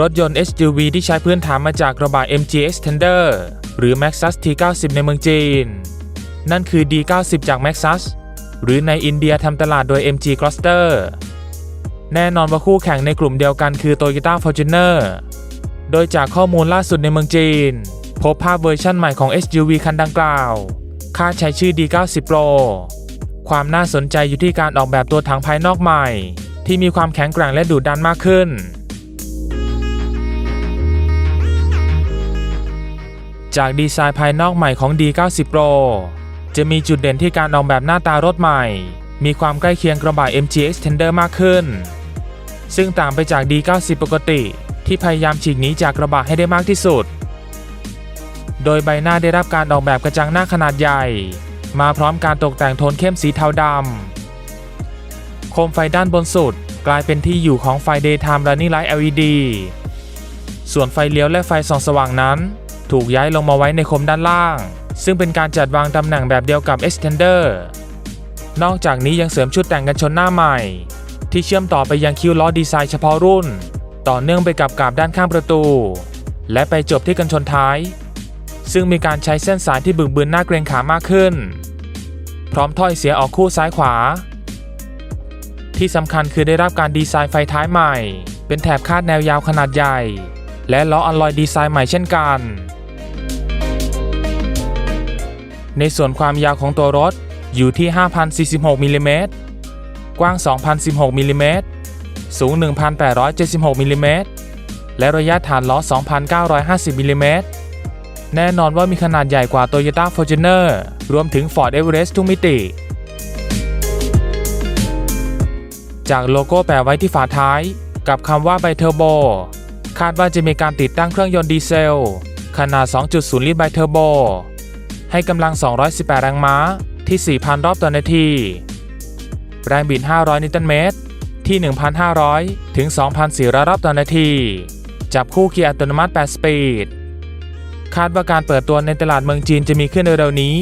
รถยนต์ SUV ที่ใช้พื้นฐานมาจากกระบะ MG Extender หรือ Maxus T90 ในเมืองจีน นั่นคือ D90 จาก Maxus หรือในอินเดียทำตลาดโดย MG Cluster แน่นอนว่าคู่แข่งในกลุ่มเดียวกันคือ Toyota Fortuner โดยจากข้อมูลล่าสุดในเมืองจีน พบภาพเวอร์ชั่นใหม่ของ SUV คันดังกล่าวค่าใช้ชื่อ D90 Pro ความน่าสนใจอยู่ที่การออกแบบตัวถังภายนอกใหม่ ที่มีความแข็งแกร่งและดุดันมากขึ้น จากดีไซน์ภายนอกใหม่ของ D90 Pro จะมีจุดเด่นที่การออกแบบหน้าตารถใหม่ มีความใกล้เคียงกระบะ MG Extender มากขึ้น ซึ่งต่างไปจาก D90 ปกติ ที่พยายามฉีกหนีจากกระบะให้ได้มากที่สุด โดยใบหน้าได้รับการออกแบบกระจังหน้าขนาดใหญ่ มาพร้อมการตกแต่งโทนเข้มสีเทาดำโคมไฟด้านบนสุดกลายเป็นที่อยู่ของไฟ Daytime Running Light LED ส่วนไฟเลี้ยวและไฟส่องสว่างนั้น ถูกย้ายลงมาไว้ในคมด้านล่าง ซึ่งเป็นการจัดวางตำแหน่งแบบเดียวกับ Extender นอกจากนี้ยังเสริมชุดแต่งกันชนหน้าใหม่ ที่เชื่อมต่อไปยังคิ้วล้อดีไซน์เฉพาะรุ่น ต่อเนื่องไปกับกาบด้านข้างประตู และไปจบที่กันชนท้าย ซึ่งมีการใช้เส้นสายที่บึกบืนหน้าเกรงขามากขึ้น พร้อมถ้อยเสียออกคู่ซ้ายขวา ที่สำคัญคือได้รับการดีไซน์ไฟท้ายใหม่ เป็นแถบคาดแนวยาวขนาดใหญ่ และล้ออลลอยดีไซน์ใหม่เช่นกัน ในส่วนความยาวของตัวรถอยู่ที่ 5,046มิลลิเมตรกว้าง 2,016มิลลิเมตรสูง 1,876มิลลิเมตรและระยะฐานล้อ 2,950มิลลิเมตรแน่นอนว่ามีขนาดใหญ่กว่า Toyota Fortuner รวมถึง Ford Everest ทุกมิติ จากโลโก้แปะไว้ที่ฝาท้าย กับคำว่าไบเทอร์โบ คาดว่าจะมีการติดตั้งเครื่องยนต์ดีเซล ขนาด 2.0 ลิตรไบเทอร์โบ ให้กำลัง 218 แรงม้าที่ 4,000 รอบต่อนาที แรงบิด 500 นิวตันเมตร ที่ 1,500 ถึง 2,400 รอบต่อนาที จับคู่เกียร์อัตโนมัติ 8 สปีด คาดว่าการเปิดตัวในตลาดเมืองจีนจะมีขึ้นเร็วๆนี้